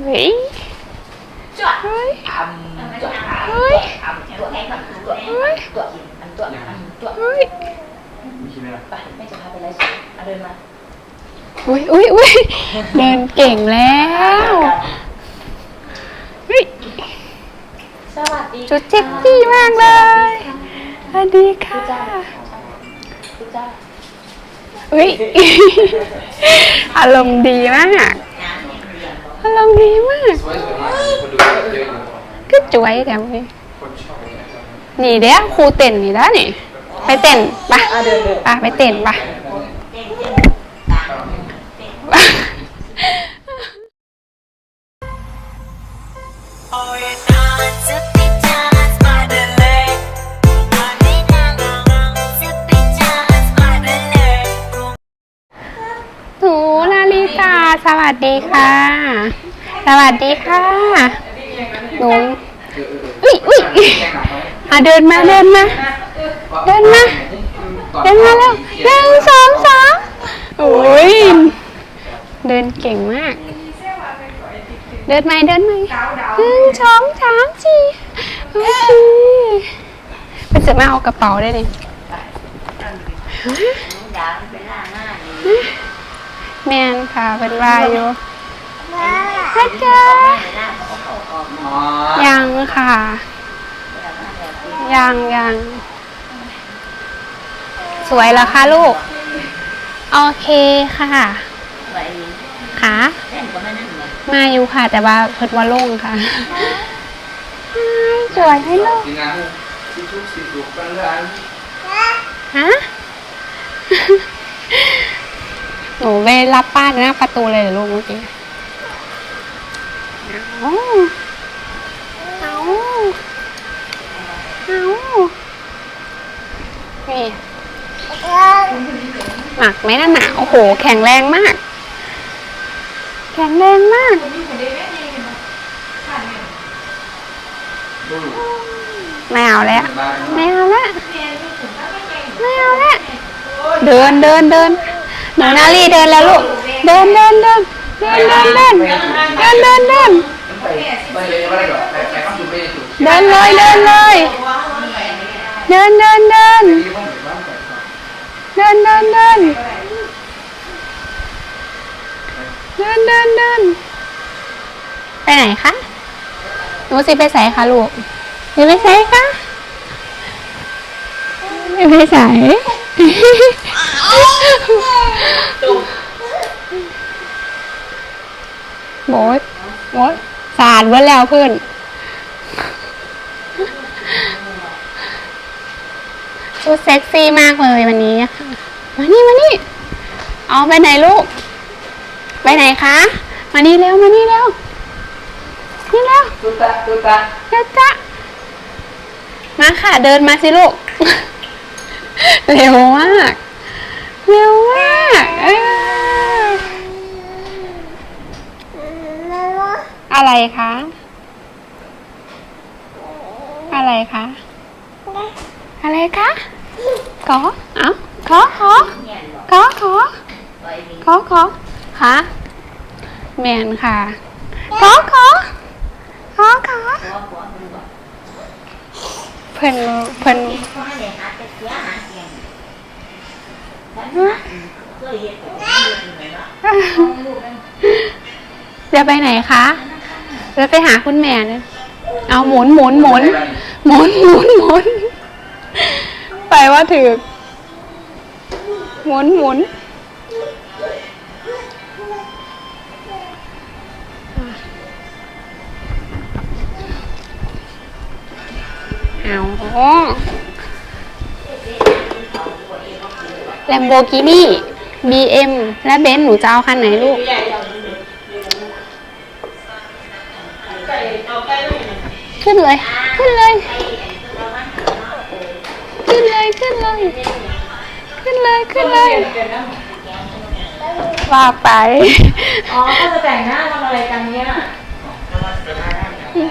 เฮ้ยเฮ้ยเฮ้ยเฮ้ยเฮ้ยมีคิดไหมล่ะอุ้ยอุ้ยอุ้ยเดินเก่งแล้วเฮ้ยจุดเจ็บจี้มากเลยสวัสดีค่ะเฮ้ยอารมณ์ดีมาก รียนบอกอารมณ์ดีมาก สวยสวยมากคนดูเยอะอยู่ก็จวยแต่ไม่คนชอบอย่างเงี้ยนี่เด้อครูเต้นนี่แล้วนี่ ไปเต้นปะอะเดินเดินปะไปเต้นปะเต้นเต้นตามเต้นปะหนูนาริตาสวัสดีค่ะ สวัสดีค่ะ หนู อุ้ยอุ้ยแกงหนักไหมอะเดินมาเดินมา เดินมา เดินมาแล้วหนึ่งสองสามโอ้ย เดินเก่งมาก เดินไหมเดินไหมหนึ่งสองสามสี่โอเคไปจะมาเอากระเป๋าได้เลยดาวเป็นล่าหน้านี่แมนค่ะเป็นวายอยู่ นะจ้ะยังค่ะ ยังยังสวยแล้วค่ะลูก โอเคค่ะ ค่ะ มาอยู่ค่ะ แต่ว่าเพิ่นว่าโล่งค่ะสวยไหมลูกฮะหนูเปรับป้าหน้าประตูเลยลูกเมื่อกี้ เอาเอาเอานี่หนักไหมน่ะหนาโอ้โห แข็งแรงมาก แข็งแรงมาก ไม่เอาแล้วบ้านไม่เอาแล้วไม่เอาแล้วเดินเดินเดินหนูนาลีเดินแล้วลูก เดินเดินเดินเดินเดินเดินเดินเดินเดิน เดินเลยเดินเลยเดินเดินเดินเดินเดินเดินเดินเดินเดินไปไหนคะหนูสิไปใส่คะลูกหนูไปใส่คะไม่ไปใส่โบดโบดสาดเบิดแล้วเพื่อน ชุดเซ็กซี่มากเลยวันนี้อะค่ะ มานี่มานี่เอาไปไหนลูก ไปไหนคะ มานี่เร็วมานี่เร็วนี่เร็วตุ๊ตะตุ๊ตะเร็วจ้ะมาค่ะ เดินมาสิลูก เร็วมากเร็วมากเอ้ยอะไรคะ อะไรคะ อะไรคะ ขอเอาขอขอขอขอขอขอค่ะแมนค่ะขอขอขอขอเพิ่นเพิ่นจะไปไหนคะจะไปหาคุณแม่นเอาหมุนหมุนหมุนหมุนหมุนหมุน ไปว่าถือหมุนหมุนเอาแลมโบกินี่ BM และเบนซ์หนูจะเอาคันไหนลูก ขึ้นเลย ขึ้นเลย ขึ้นเลยขึ้นเลย ขึ้นเลยขึ้นเลยว่าไป อ๋อก็จะแต่งหน้าทำอะไรกันเนี่ย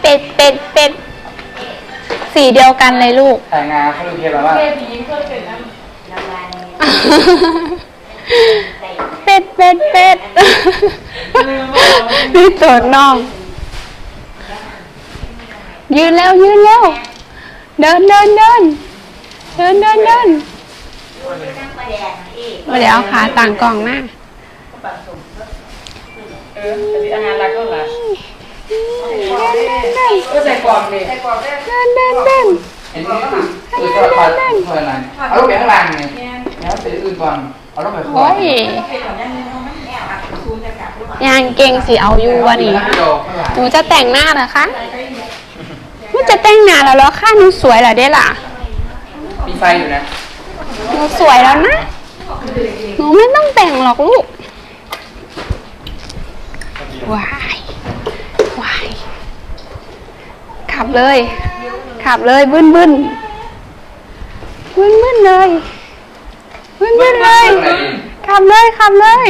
เป็ดเป็ดเป็ดสีเดียวกันเลยลูก แต่งงานเขาดูเพียงแบบว่า เบบีเคยเป็นน้รางวัลเป็ดเป็ดเป็ดำนี่ตัวน้อง ยืนแล้วยืนแล้ว เดินเดินเดิน เดินเดินเดินนั่งประแดงอีกเดี๋ยวเอาขาต่างกล่องมาเออแต่อาหารรักก็หละเดินก็ใส่กล่องดิเดินเดินเดินเห็นไหมคือจะคอยคอยอะไรเอาลูกไปข้างล่างไงแล้วไปอื่นก่อนเอาลูกไปข้างโอ้ล่างยเป็นของนั่นนี่มันแนวอะซูมจะกลับหรือเปล่ายางเก่งสิเอาอยู่วะนี่ข้างล่างหนูจะแต่งหน้าเหรอคะหนูจะแต่งหน้าแล้วเหรอคะหนูสวยเหรอเด้ล่ะ มีไฟอยู่นะ หนูสวยแล้วนะ หนูไม่ต้องแต่งหรอกลูก ว้าย ว้าย ขับเลย ขับเลยบึ้นบึ้นบึ้นบึ้นเลยบึ้นบึ้นเลย ขับเลย ขับเลย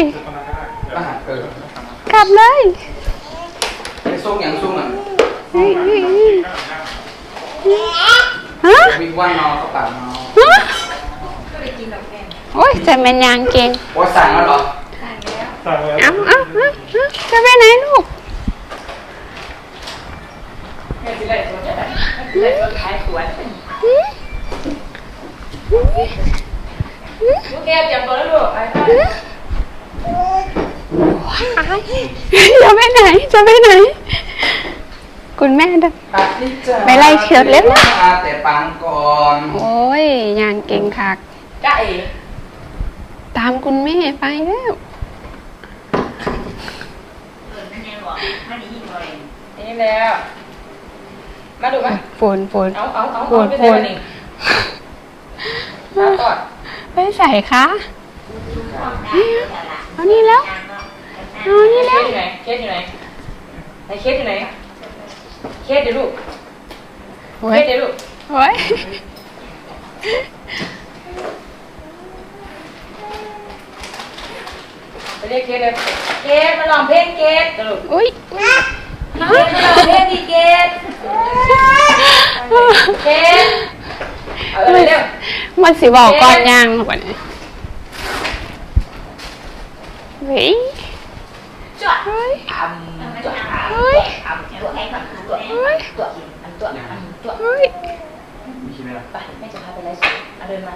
ก็หาเออขับเลยไปซุ่มอย่างซุ่มอะ ฮะวิ่งว่านอนเขาปากนอนฮะโอ้ยจะเป็นยางเก่งโอ้สั่งแล้วเหรอเอาเอาเอาเอาจะไปไหนลูกแม่สิได้ตัวจะได้สิได้ตัวท้ายสวนหืมหืมหืมลูกแก้วเตรียมตัวแล้วลูกไปไปจะไปไหน จะไปไหน คุณแม่เดินไปไล่เชือดเล็บนะมาแต่ปังก่อนโอ้ยยางเก่งคัก จ้าเอ๋ตามคุณแม่ไปแล้วเออนั่นแนวบอกมันนี่ยิ่งเลยนี่แล้ว มาดูมาฝนฝน เอาเอาเอาโผล่เอาไปใส่มานี่มาก่อนไปใส่คะเอานี่แล้ว เอาเคนี่สแล้วอยู่ไหนเคสอยู่ไหนไหนเคสอยู่ไหน เคสเดี๋ยวลูกโอ้เคยสเดี๋ยวลูกโอ้ยไปเรียกเคสเลยเคสมาลองเพลงเคสเดี๋ยวลูกอุ้ยเคสมาลองเพลงดีเคสเคสเอาอะไรเร็วมันสิบอกก่อนยางแบบนี้เฮ้ยจ้ะเฮ้ยทำตัวทเฮ้ยำตัวให้ก่อน ตัวตัวอันตัวอันตัวเฮ้ยมีคิดไหมล่ะไปแม่จะพาไปไลฟ์สดเอาเดินมา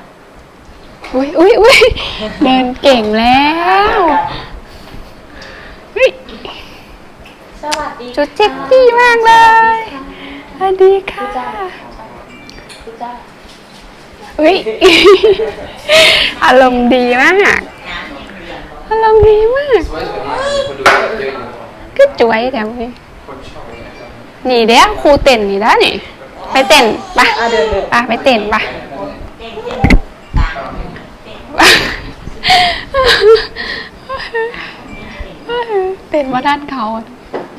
อุ้ยอุ้ยอุ้ยเดินเก่งแล้วเฮ้ยสวัสดีจุดเจ็กซี่มากเลยสวัสดีค่ะคุณจ้าเฮ้ยอารมณ์ดีมากอารมณ์ดีมากกคนดูเยอะอยู่ก็จวยแถวนี้คนชอบเลย นะนี่เด้อครูเต้นนี่แล้วนี่ ไปเต้นปะอะเดินเดินปะไปเต้นปะเต้นเต้นตามเต้นเต้นว่าด้านเขา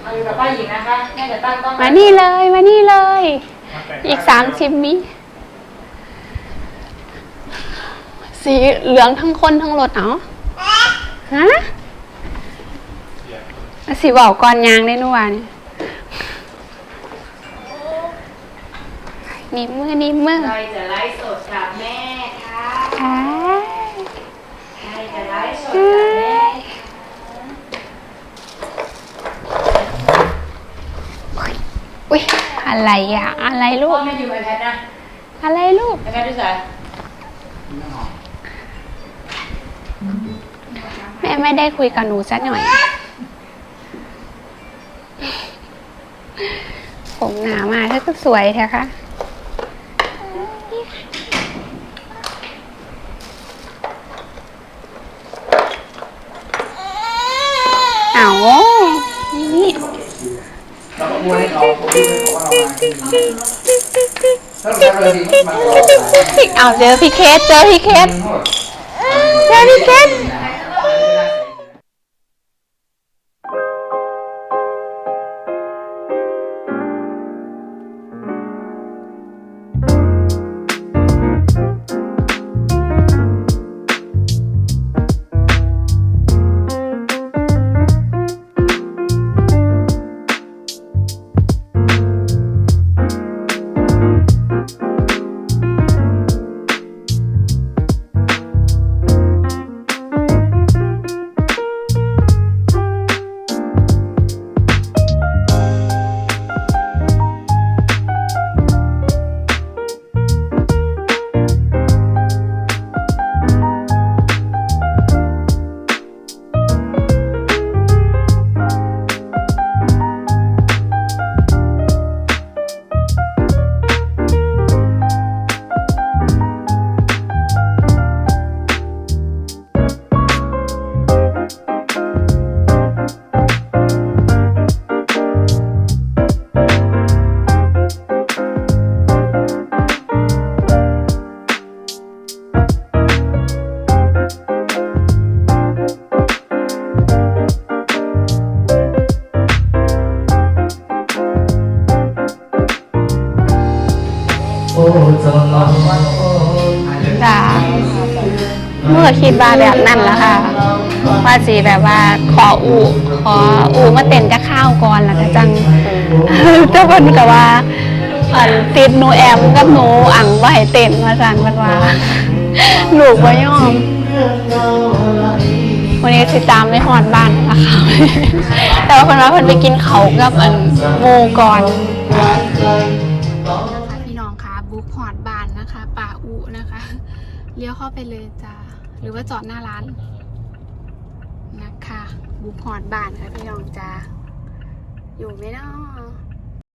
เอาอยู่กับป้าหญิงนะคะแม่จะตั้งต้องมานี่เลยมานี่เลย อีกสามสิบวิสีเหลืองทั้งคนทั้งรถเนาะฮะสีบอกก่อนยางได้นู่นนี่ นิ้มมือนิ้มมือใครจะไลฟ์สดกับแม่คะค่ะใครจะไลฟ์สดกับแม่อุ้ยอะไรอะ อะไรลูพ่อกแม่อยู่ไอแพดนะอะไรลูกไอแพดด้วยสายแม่ไม่ได้คุยกับหนูสักหน่อย ผมหนามาถ้าก็สวยแท้คะเอานี่ เราก็ พูดให้เขาพูดให้เขาว่าเรามาถ้าเราทำอะไรดีมันก็เอาเจอพี่เคสเจอพี่เคส เจอพี่เคส จ้าเมื่อคิดว่าแบบนั้นละค่ะ ว่าสีแบบว่าขออูขออูมาเต้นจะข้าวก่อนแล้วก็จังเจ้าคนก็ว่าติดหนูแอมกับหนูอังว่าให้เต้นมาสั่นมันว่าลูกบ่ยอมวันนี้ติดตามไม่หอดบ้านนะคะแต่ว่าคนว่าเพิ่นไปกินเขากับอันโมก่อน เข้าไปเลยจ้าหรือว่าจอดหน้าร้านนะคะบุกหอดบ้านค่ะพี่น้องจ้าอยู่ไหมเนาะ